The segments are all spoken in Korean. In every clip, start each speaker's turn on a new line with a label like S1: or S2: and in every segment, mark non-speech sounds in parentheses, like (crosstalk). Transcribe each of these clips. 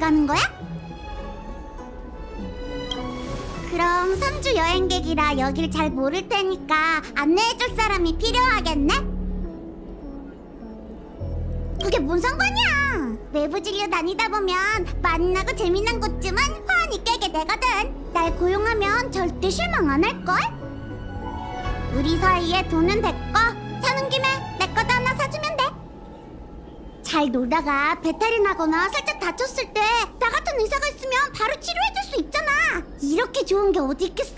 S1: 가는 거야? 그럼 3주 여행객이라 여길 잘 모를 테니까 안내해줄 사람이 필요하겠네? 그게 뭔 상관이야? 외부 진료 다니다 보면 만나고 재미난 곳쯤은 환히 깨게 되거든. 날 고용하면 절대 실망 안 할걸? 우리 사이에 돈은 됐고 사는 김에 잘 놀다가 배탈이 나거나 살짝 다쳤을 때 나 같은 의사가 있으면 바로 치료해줄 수 있잖아. 이렇게 좋은 게 어디 있겠어?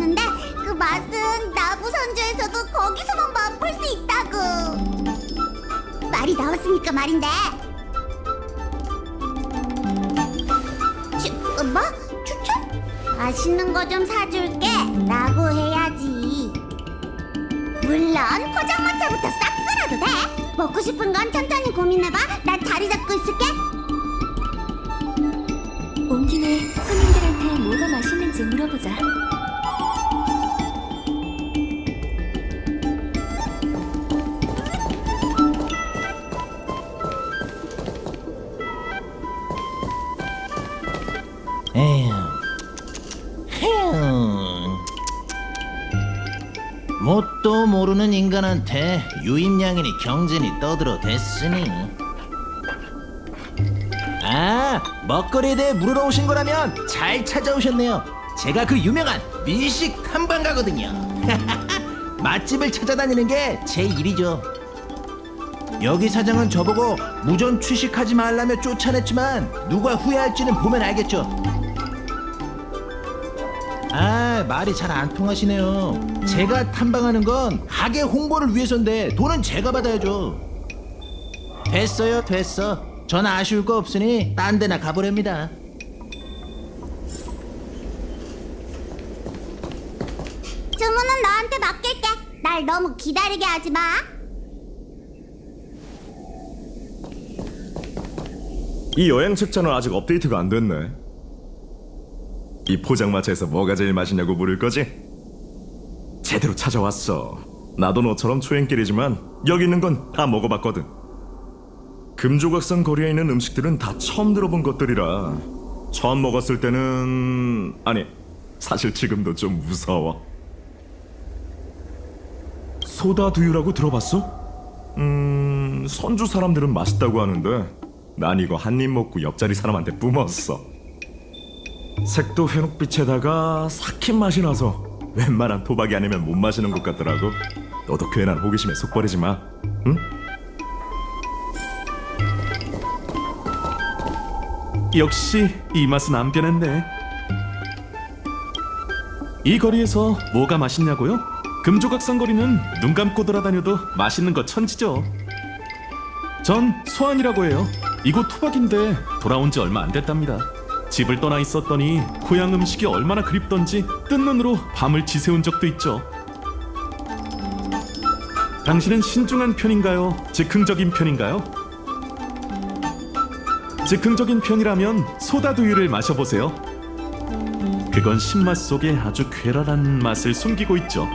S1: 있는데 그 맛은 나부선주에서도 거기서만 맛볼 수 있다고. 말이 나왔으니까 말인데. 추, 어, 뭐? 추천? 맛있는 거 좀 사줄게. 라고 해야지. 물론 포장마차부터 싹 쓸어도 돼. 먹고 싶은 건 천천히 고민해봐. 난 자리 잡고 있을게.
S2: 온 김에 손님들한테 뭐가 맛있는지 물어보자.
S3: 모르는 인간한테 유임양이니 경진이 떠들어 댔으니. 아, 먹거리에 대해 물으러 오신 거라면 잘 찾아오셨네요. 제가 그 유명한 미식 탐방가거든요. (laughs) 맛집을 찾아다니는 게 제 일이죠. 여기 사장은 저보고 무전 취식하지 말라며 쫓아냈지만 누가 후회할지는 보면 알겠죠. 아 말이 잘 안 통하시네요. 제가 탐방하는 건 가게 홍보를 위해서인데 돈은 제가 받아야죠. 됐어요 됐어. 전 아쉬울 거 없으니 딴 데나 가보렵니다.
S1: 주문은 너한테 맡길게. 날 너무 기다리게 하지 마.
S4: 이 여행 책자는 아직 업데이트가 안 됐네. 이 포장마차에서 뭐가 제일 맛있냐고 물을 거지? 제대로 찾아왔어. 나도 너처럼 초행길이지만 여기 있는 건 다 먹어봤거든. 금조각상 거리에 있는 음식들은 다 처음 들어본 것들이라 처음 먹었을 때는 아니 사실 지금도 좀 무서워. 소다 두유라고 들어봤어? 음 선주 사람들은 맛있다고 하는데 난 이거 한 입 먹고 옆자리 사람한테 뿜었어. 색도 회녹빛에다가 삭힌 맛이 나서 웬만한 도박이 아니면 못 마시는 것 같더라고. 너도 괜한 호기심에 속 버리지 마. 응?
S5: 역시 이 맛은 안 변했네. 이 거리에서 뭐가 맛있냐고요? 금조각상 거리는 눈 감고 돌아다녀도 맛있는 거 천지죠. 전 소환이라고 해요. 이곳 토박인데 돌아온 지 얼마 안 됐답니다. 집을 떠나 있었더니 고향 음식이 얼마나 그립던지 뜬 눈으로 밤을 지새운 적도 있죠. 당신은 신중한 편인가요? 즉흥적인 편인가요? 즉흥적인 편이라면 소다 두유를 마셔보세요. 그건 신맛 속에 아주 괴랄한 맛을 숨기고 있죠.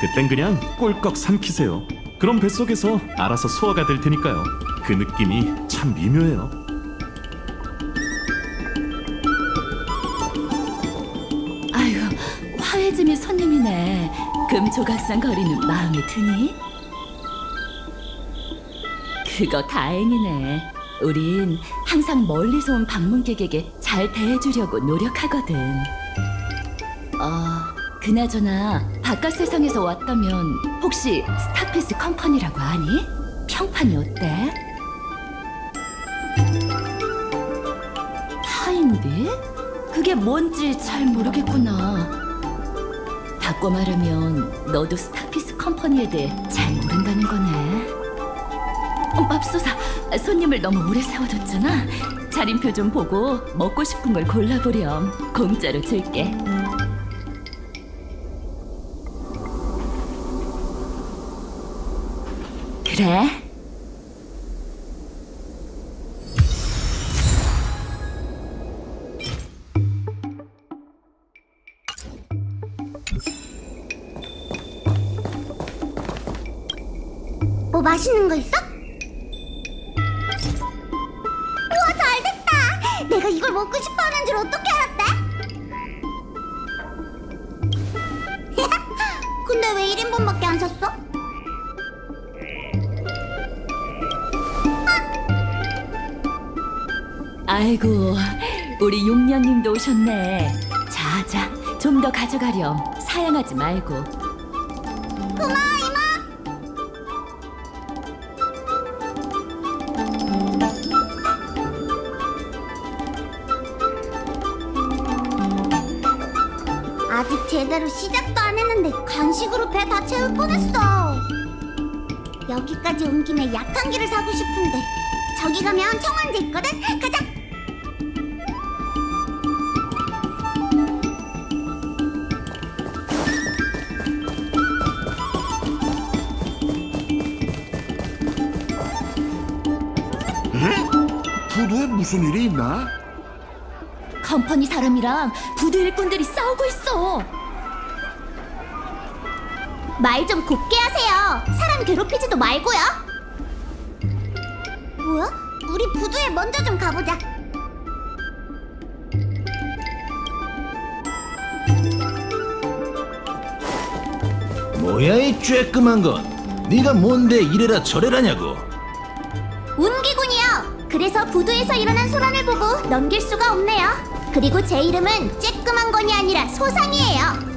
S5: 그땐 그냥 꼴꺽 삼키세요. 그럼 뱃속에서 알아서 소화가 될 테니까요. 그 느낌이 참 미묘해요.
S2: 손님이네. 금조각상 거리는 마음에 드니? 그거 다행이네. 우린 항상 멀리서 온 방문객에게 잘 대해주려고 노력하거든. 어, 그나저나 바깥 세상에서 왔다면 혹시 스타피스 컴퍼니라고 아니? 평판이 어때? 타임비? 그게 뭔지 잘 모르겠구나. 바꿔 말하면 너도 스타피스 컴퍼니에 대해 잘 모른다는 거네. 어, 맙소사, 손님을 너무 오래 세워뒀잖아. 차림표 좀 보고 먹고 싶은 걸 골라보렴. 공짜로 줄게. 그래.
S1: 뭐 맛있는 거 있어? 우와 잘됐다 내가 이걸 먹고 싶어하는 줄 어떻게 알았대? (laughs) 근데 왜 1인분밖에 안 샀어?
S2: 아이고, 우리 용녀님도 오셨네. 자, 자, 좀 더 가져가렴. 사양하지 말고.
S1: 고마워 이모. 아직 제대로 시작도 안 했는데 간식으로 배 다 채울 뻔했어. 여기까지 온 김에 약한 기를 사고 싶은데 저기 가면 청원제 있거든? 가자
S6: 무슨 일이 있나?
S2: 컴퍼니 사람이랑 부두 일꾼들이 싸우고 있어.
S1: 말 좀 곱게 하세요. 사람 괴롭히지도 말고요. 뭐야? 우리 부두에 먼저 좀 가보자.
S3: 뭐야 이 쬐끄만 건 네가 뭔데 이래라 저래라냐고.
S1: 그래서 부두에서 일어난 소란을 보고 넘길 수가 없네요. 그리고 제 이름은 쬐끄만 건이 아니라 소상이에요.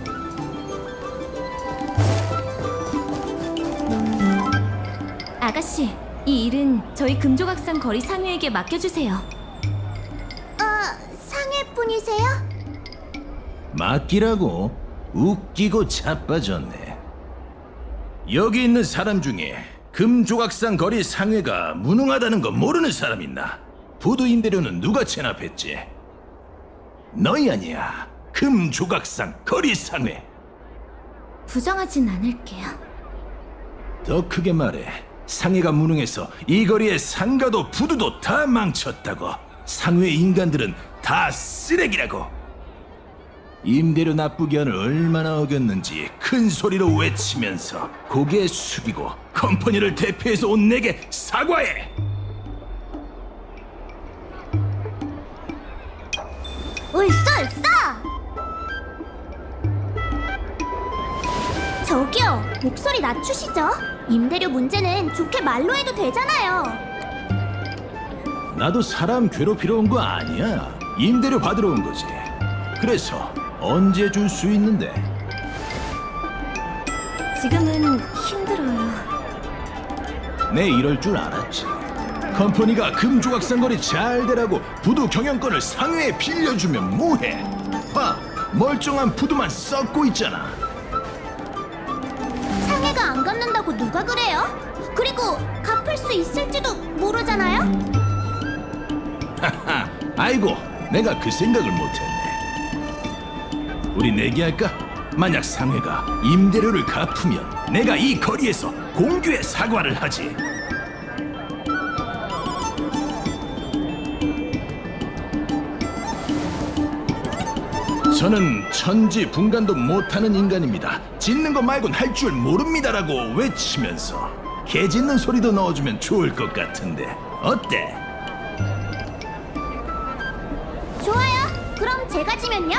S2: 아가씨, 이 일은 저희 금조각상 거리 상회에게 맡겨주세요.
S1: 어, 상해뿐이세요?
S3: 맡기라고 웃기고 자빠졌네 여기 있는 사람 중에 금조각상 거리 상회가 무능하다는 거 모르는 사람 있나? 부두 임대료는 누가 체납했지? 너희 아니야. 금조각상 거리 상회.
S2: 부정하진 않을게요.
S3: 더 크게 말해. 상해가 무능해서 이 거리의 상가도 부두도 다 망쳤다고. 상회 인간들은 다 쓰레기라고 임대료 납부기 한을 얼마나 어겼는지 큰 소리로 외치면서 고개 숙이고 컴퍼니를 대표해서 온 내게 사과해
S1: 울싸울싸! 저기요, 목소리 낮추시죠. 임대료 문제는 좋게 말로 해도 되잖아요.
S3: 나도 사람 괴롭히러 온 거 아니야 임대료 받으러 온 거지 그래서 언제 줄 수 있는데
S2: 지금은 힘들어요.
S3: 내 이럴 줄 알았지. 컴퍼니가 금조각상거리 잘 되라고 부두 경영권을 상회에 빌려주면 뭐해? 봐, 멀쩡한 부두만 썩고 있잖아.
S1: 상해가 안 갚는다고 누가 그래요? 그리고 갚을 수 있을지도 모르잖아요?
S3: 아이고, 내가 그 생각을 못했네. 우리 내기할까? 만약 상회가 임대료를 갚으면 내가 이 거리에서 공규의 사과를 하지. 저는 천지 분간도 못하는 인간입니다. 짓는 거 말곤 할 줄 모릅니다라고 외치면서 개 짖는 소리도 넣어주면 좋을 것 같은데 어때?
S1: 좋아요. 그럼 제가 지면요?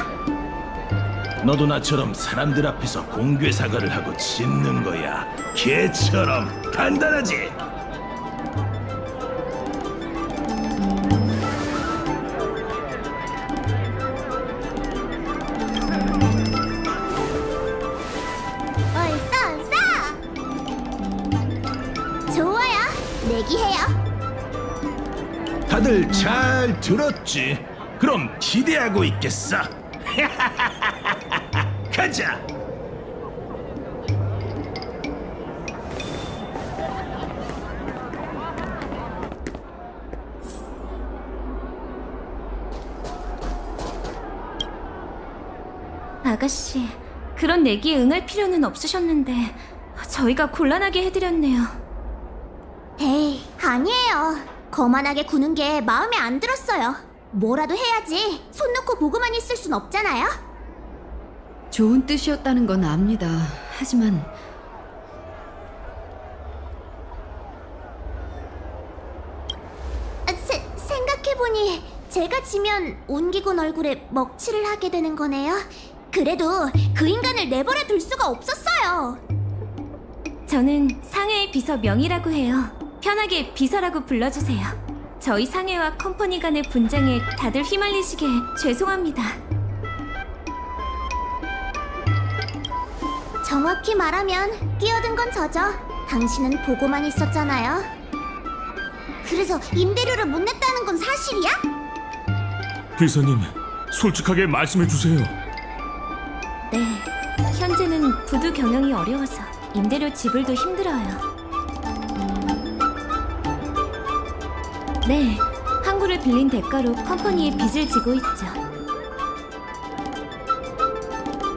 S3: 너도 나처럼 사람들 앞에서 공개 사과를 하고 짖는 거야. 개처럼 간단하지. 좋아요.
S7: 내기해요.
S3: 다들 잘 들었지? 그럼 기대하고 있겠어. (laughs) 가자.
S8: 아가씨, 그런 내기에 응할 필요는 없으셨는데 저희가 곤란하게 해드렸네요.
S7: 에이, 아니에요. 거만하게 구는 게 마음에 안 들었어요. 뭐라도 해야지. 손 놓고 보고만 있을 순 없잖아요.
S9: 좋은 뜻이었다는 건 압니다. 하지만
S7: 아, 세, 생각해보니 제가 지면 온기군 얼굴에 먹칠을 하게 되는 거네요. 그래도 그 인간을 내버려 둘 수가 없었어요.
S8: 저는 상해의 비서 명이라고 해요. 편하게 비서라고 불러주세요. 저희 상해와 컴퍼니 간의 분쟁에 다들 휘말리시게 죄송합니다.
S7: 정확히 말하면 끼어든 건 저죠. 당신은 보고만 있었잖아요. 그래서 임대료를 못 냈다는 건 사실이야?
S5: 비서님, 솔직하게 말씀해 주세요.
S8: 네, 현재는 부두 경영이 어려워서 임대료 지불도 힘들어요. 네, 항구를 빌린 대가로 컴퍼니에 빚을 지고 있죠.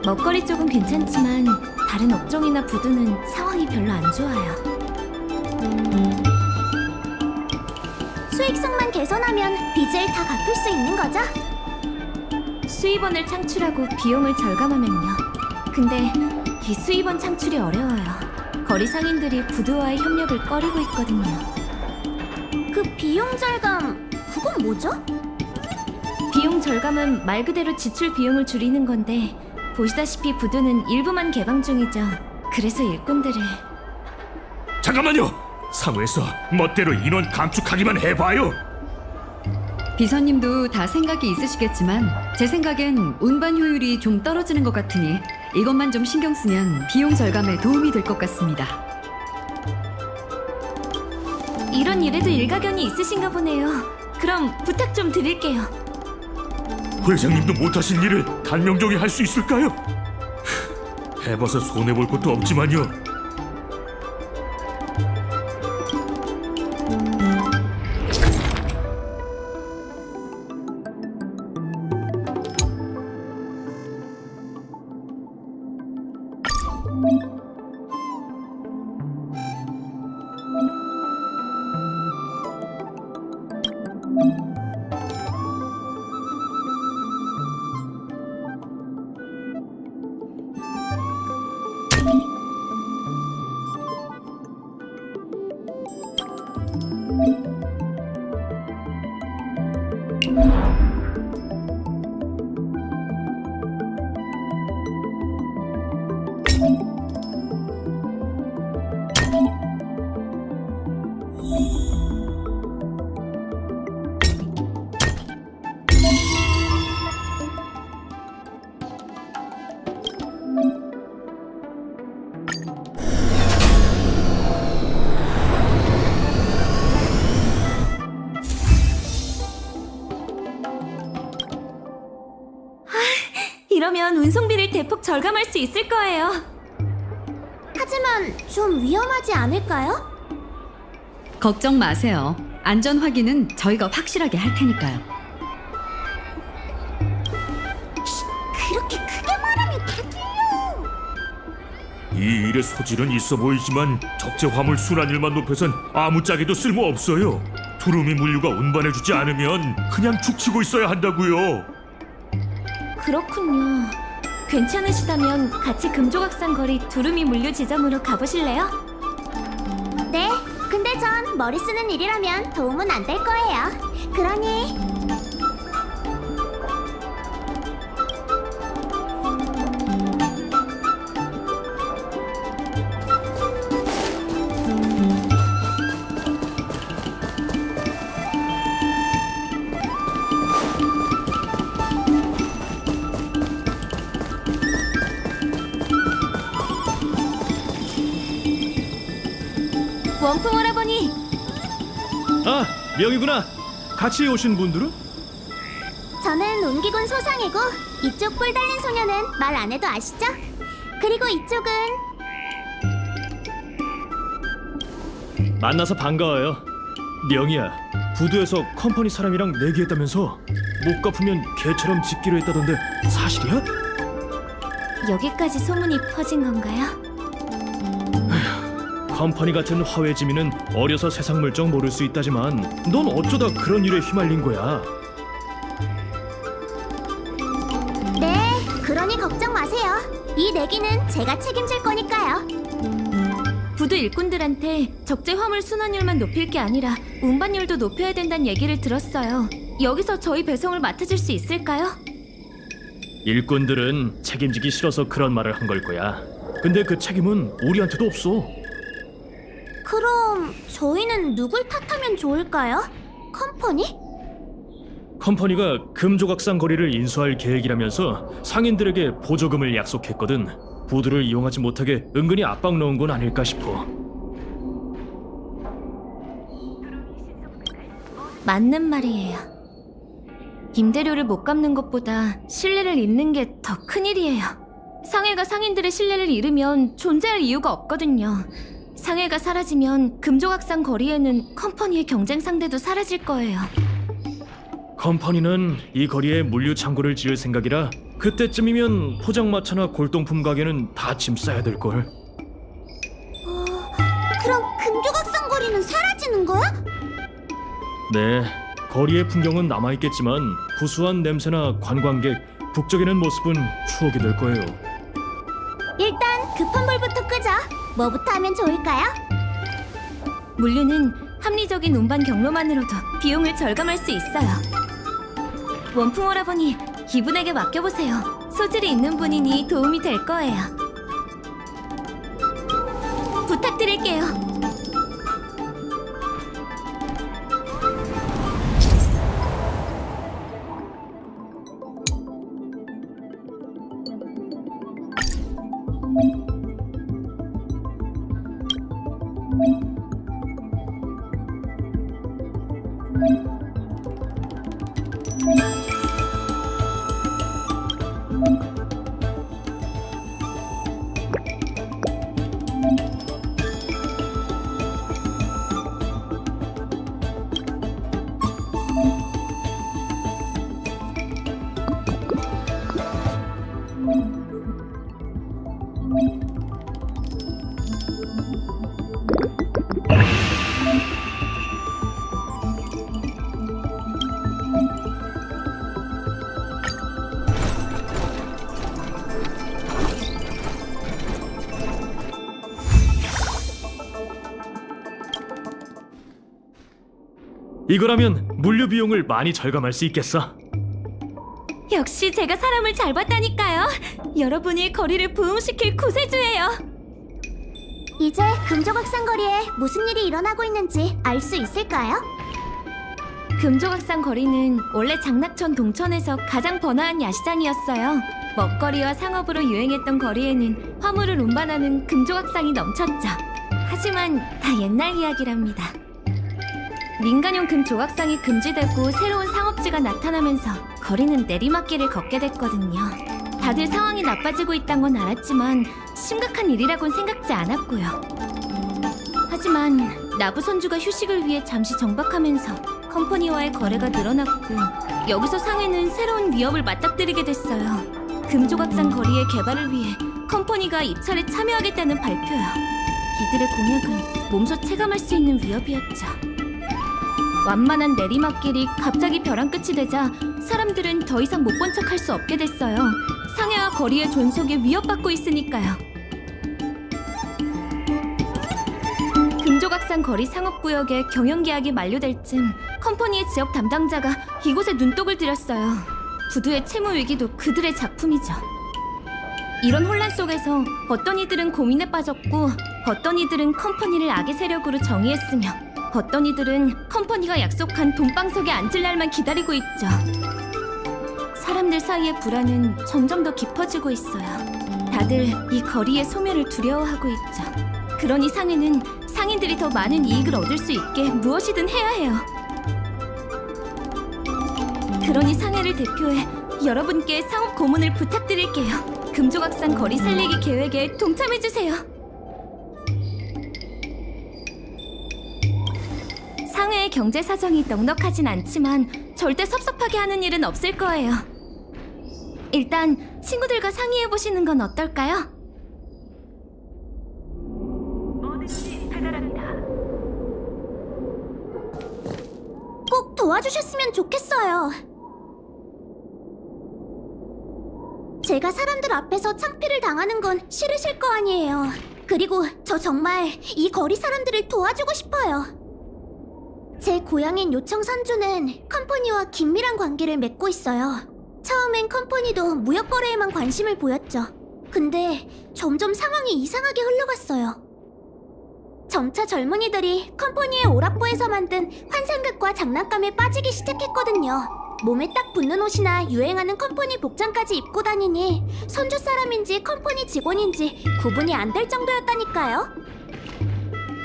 S8: 먹거리 쪽은 괜찮지만 다른 업종이나 부두는 상황이 별로 안 좋아요.
S7: 수익성만 개선하면 빚을 다 갚을 수 있는 거죠?
S8: 수입원을 창출하고 비용을 절감하면요. 근데 이 수입원 창출이 어려워요. 거리 상인들이 부두와의 협력을 꺼리고 있거든요.
S7: 그 비용 절감 그건 뭐죠?
S8: 비용 절감은 말 그대로 지출 비용을 줄이는 건데 보시다시피 부두는 일부만 개방 중이죠. 그래서 일꾼들을
S5: 잠깐만요. 사무에서 멋대로 인원 감축하기만 해봐요.
S9: 비서님도 다 생각이 있으시겠지만 제 생각엔 운반 효율이 좀 떨어지는 것 같으니 이것만 좀 신경 쓰면 비용 절감에 도움이 될 것 같습니다.
S8: 이런 일에도 일가견이 있으신가 보네요. 그럼 부탁 좀 드릴게요.
S5: 회장님도 못하신 일을 단명종이 할 수 있을까요? 해봐서 손해볼 것도 없지만요.
S8: Thank you. 대폭 절감할 수 있을 거예요.
S7: 하지만 좀 위험하지 않을까요?
S9: 걱정 마세요. 안전 확인은 저희가 확실하게 할 테니까요.
S7: 그렇게 크게 말하면 다 들려.
S5: 이 일의 소질은 있어 보이지만 적재 화물 순환율만 높여선 아무짝에도 쓸모 없어요. 두루미 물류가 운반해주지 않으면 그냥 죽치고 있어야 한다고요.
S8: 그렇군요. 괜찮으시다면 같이 금조각산 거리 두루미 물류 지점으로 가보실래요?
S7: 네, 근데 전 머리 쓰는 일이라면 도움은 안 될 거예요. 그러니
S10: 아, 명이구나. 같이 오신 분들은?
S7: 저는 온기군 소상이고 이쪽 뿔 달린 소녀는 말 안 해도 아시죠? 그리고 이쪽은
S10: 만나서 반가워요. 명이야. 부두에서 컴퍼니 사람이랑 내기했다면서 못 갚으면 개처럼 짓기로 했다던데 사실이야?
S7: 여기까지 소문이 퍼진 건가요?
S10: 컴퍼니 같은 화외지민은 어려서 세상 물정 모를 수 있다지만 넌 어쩌다 그런 일에 휘말린 거야?
S7: 네, 그러니 걱정 마세요. 이 내기는 제가 책임질 거니까요.
S8: 부두 일꾼들한테 적재 화물 순환율만 높일 게 아니라 운반율도 높여야 된다는 얘기를 들었어요. 여기서 저희 배송을 맡아줄 수 있을까요?
S10: 일꾼들은 책임지기 싫어서 그런 말을 한 걸 거야. 근데 그 책임은 우리한테도 없어.
S7: 그럼 저희는 누굴 탓하면 좋을까요? 컴퍼니?
S10: 컴퍼니가 금조각상 거리를 인수할 계획이라면서 상인들에게 보조금을 약속했거든. 부두를 이용하지 못하게 은근히 압박 넣은 건 아닐까 싶어.
S8: 맞는 말이에요. 임대료를 못 갚는 것보다 신뢰를 잃는 게 더 큰일이에요. 상해가 상인들의 신뢰를 잃으면 존재할 이유가 없거든요. 상해가 사라지면 금조각상 거리에는 컴퍼니의 경쟁 상대도 사라질 거예요.
S10: 컴퍼니는 이 거리에 물류 창고를 지을 생각이라 그때쯤이면 포장마차나 골동품 가게는 다 짐 싸야 될 걸.
S7: 그럼 금조각상 거리는 사라지는 거야?
S10: 네, 거리의 풍경은 남아 있겠지만 구수한 냄새나 관광객, 북적이는 모습은 추억이 될 거예요.
S7: 일단 급한 불부터 끄자. 뭐부터 하면 좋을까요?
S8: 물류는 합리적인 운반 경로만으로도 비용을 절감할 수 있어요. 원품 오라버니 이분에게 맡겨보세요. 소질이 있는 분이니 도움이 될 거예요. 부탁드릴게요.
S10: thank you 이거라면 물류 비용을 많이 절감할 수 있겠어.
S8: 역시 제가 사람을 잘 봤다니까요. 여러분이 거리를 부흥시킬 구세주예요.
S7: 이제 금조각상 거리에 무슨 일이 일어나고 있는지 알 수 있을까요?
S8: 금조각상 거리는 원래 장낙천 동천에서 가장 번화한 야시장이었어요. 먹거리와 상업으로 유행했던 거리에는 화물을 운반하는 금조각상이 넘쳤죠. 하지만 다 옛날 이야기랍니다. 민간용 금 조각상이 금지되고 새로운 상업지가 나타나면서 거리는 내리막길을 걷게 됐거든요. 다들 상황이 나빠지고 있단 건 알았지만 심각한 일이라곤 생각지 않았고요. 하지만 나부 선주가 휴식을 위해 잠시 정박하면서 컴퍼니와의 거래가 늘어났고 여기서 상해는 새로운 위협을 맞닥뜨리게 됐어요. 금조각상 거리의 개발을 위해 컴퍼니가 입찰에 참여하겠다는 발표요. 이들의 공약은 몸소 체감할 수 있는 위협이었죠. 완만한 내리막길이 갑자기 벼랑 끝이 되자 사람들은 더 이상 못 본 척할 수 없게 됐어요. 상해와 거리의 존속에 위협받고 있으니까요. 금조각상 거리 상업구역의 경영계약이 만료될 즈음 컴퍼니의 지역 담당자가 이곳에 눈독을 들였어요. 부두의 채무 위기도 그들의 작품이죠. 이런 혼란 속에서 어떤 이들은 고민에 빠졌고 어떤 이들은 컴퍼니를 악의 세력으로 정의했으며 어떤 이들은 컴퍼니가 약속한 돈방석에 앉을 날만 기다리고 있죠. 사람들 사이의 불안은 점점 더 깊어지고 있어요. 다들 이 거리의 소멸을 두려워하고 있죠. 그러니 상해는 상인들이 더 많은 이익을 얻을 수 있게 무엇이든 해야 해요. 그러니 상해를 대표해 여러분께 상업 고문을 부탁드릴게요. 금조각상 거리 살리기 계획에 동참해 주세요. 상해의 경제 사정이 넉넉하진 않지만 절대 섭섭하게 하는 일은 없을 거예요. 일단 친구들과 상의해 보시는 건 어떨까요?
S7: 꼭 도와주셨으면 좋겠어요. 제가 사람들 앞에서 창피를 당하는 건 싫으실 거 아니에요. 그리고 저 정말 이 거리 사람들을 도와주고 싶어요. 제 고향인 요청 산주는 컴퍼니와 긴밀한 관계를 맺고 있어요. 처음엔 컴퍼니도 무역 거래에만 관심을 보였죠. 근데 점점 상황이 이상하게 흘러갔어요. 점차 젊은이들이 컴퍼니의 오락부에서 만든 환상극과 장난감에 빠지기 시작했거든요. 몸에 딱 붙는 옷이나 유행하는 컴퍼니 복장까지 입고 다니니 선주 사람인지 컴퍼니 직원인지 구분이 안 될 정도였다니까요.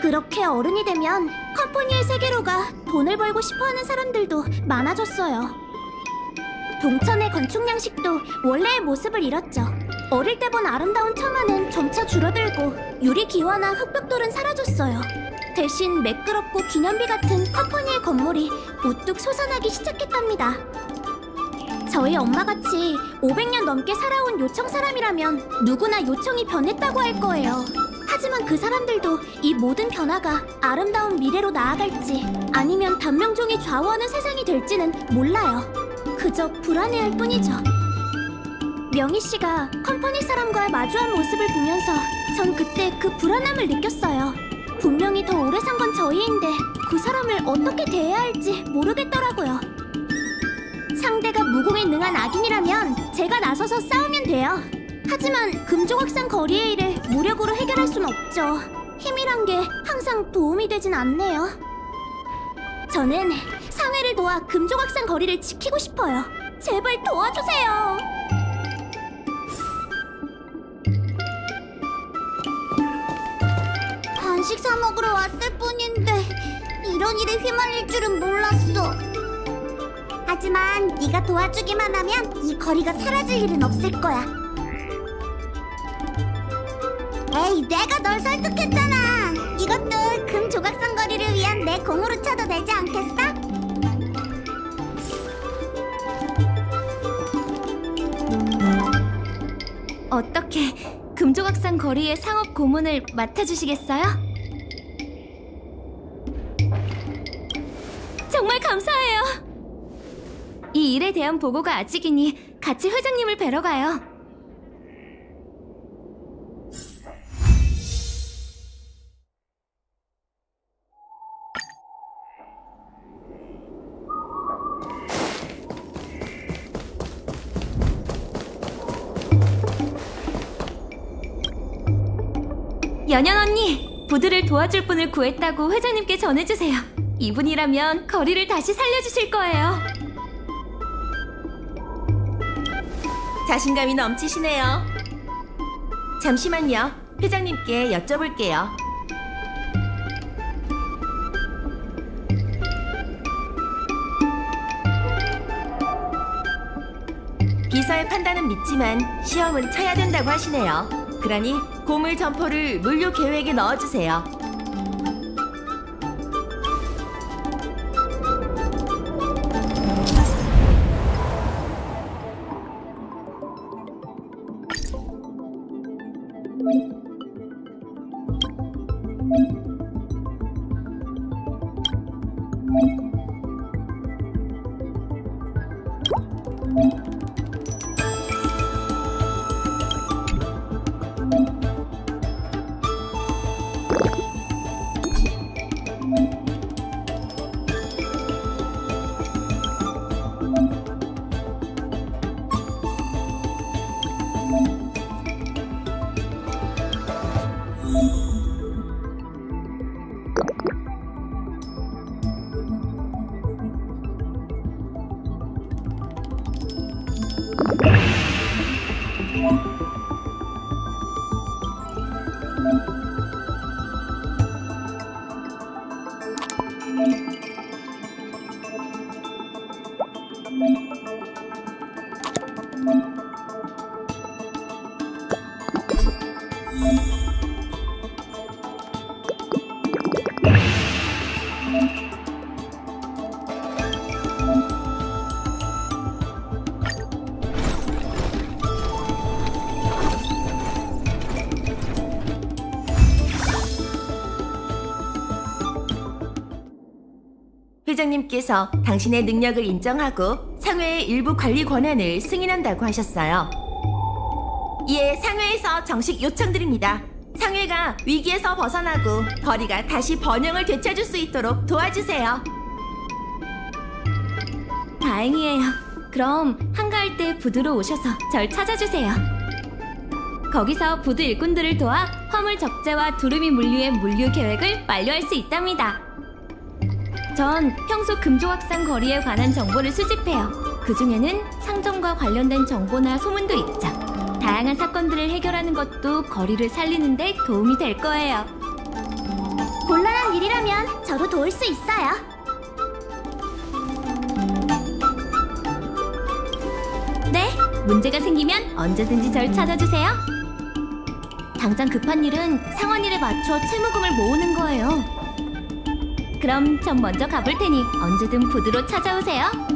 S7: 그렇게 어른이 되면 컴퍼니의 세계로 가 돈을 벌고 싶어하는 사람들도 많아졌어요. 동천의 건축 양식도 원래의 모습을 잃었죠. 어릴 때 본 아름다운 처마는 점차 줄어들고 유리 기와나 흑벽돌은 사라졌어요. 대신 매끄럽고 기념비 같은 컴퍼니의 건물이 우뚝 솟아나기 시작했답니다. 저희 엄마같이 500년 넘게 살아온 요청 사람이라면 누구나 요청이 변했다고 할 거예요. 하지만 그 사람들도 이 모든 변화가 아름다운 미래로 나아갈지 아니면 단명종이 좌우하는 세상이 될지는 몰라요. 그저 불안해할 뿐이죠. 명희 씨가 컴퍼니 사람과 마주한 모습을 보면서 전 그때 그 불안함을 느꼈어요. 분명히 더 오래 산 건 저희인데 그 사람을 어떻게 대해야 할지 모르겠더라고요. 상대가 무공에 능한 악인이라면 제가 나서서 싸우면 돼요. 하지만 금조각상 거리의 일을 무력으로 해결할 순 없죠. 힘이란 게 항상 도움이 되진 않네요. 저는 상회를 도와 금조각상 거리를 지키고 싶어요. 제발 도와주세요. 간식 사 먹으러 왔을 뿐인데 이런 일에 휘말릴 줄은 몰랐어. 하지만 네가 도와주기만 하면 이 거리가 사라질 일은 없을 거야. 에이, 내가 널 설득했잖아. 이것도 금 조각상 거리를 위한 내 공으로 쳐도 되지 않겠어?
S8: 어떻게 금조각상 거리의 상업 고문을 맡아주시겠어요? 정말 감사해요. 이 일에 대한 보고가 아직이니 같이 회장님을 뵈러 가요. 도와줄 분을 구했다고 회장님께 전해주세요. 이분이라면 거리를 다시 살려주실 거예요.
S11: 자신감이 넘치시네요. 잠시만요. 회장님께 여쭤볼게요. 비서의 판단은 믿지만 시험은 쳐야 된다고 하시네요. 그러니 고물 점포를 물류 계획에 넣어주세요.
S8: 회장님께서 당신의 능력을 인정하고 상회의 일부 관리 권한을 승인한다고 하셨어요. 이에 상회에서 정식 요청드립니다. 상회가 위기에서 벗어나고 거리가 다시 번영을 되찾을 수 있도록 도와주세요. 다행이에요. 그럼 한가할 때 부두로 오셔서 절 찾아주세요. 거기서 부두 일꾼들을 도와 화물 적재와 두루미 물류의 물류 계획을 완료할 수 있답니다. 전 평소 금조각상 거리에 관한 정보를 수집해요. 그 중에는 상점과 관련된 정보나 소문도 있죠. 다양한 사건들을 해결하는 것도 거리를 살리는데 도움이 될 거예요.
S7: 곤란한 일이라면 저로 도울 수 있어요.
S8: 네, 문제가 생기면 언제든지 절 찾아주세요. 당장 급한 일은 상원 일에 맞춰 채무금을 모으는 거예요. 그럼 전 먼저 가볼 테니 언제든 부두로 찾아오세요.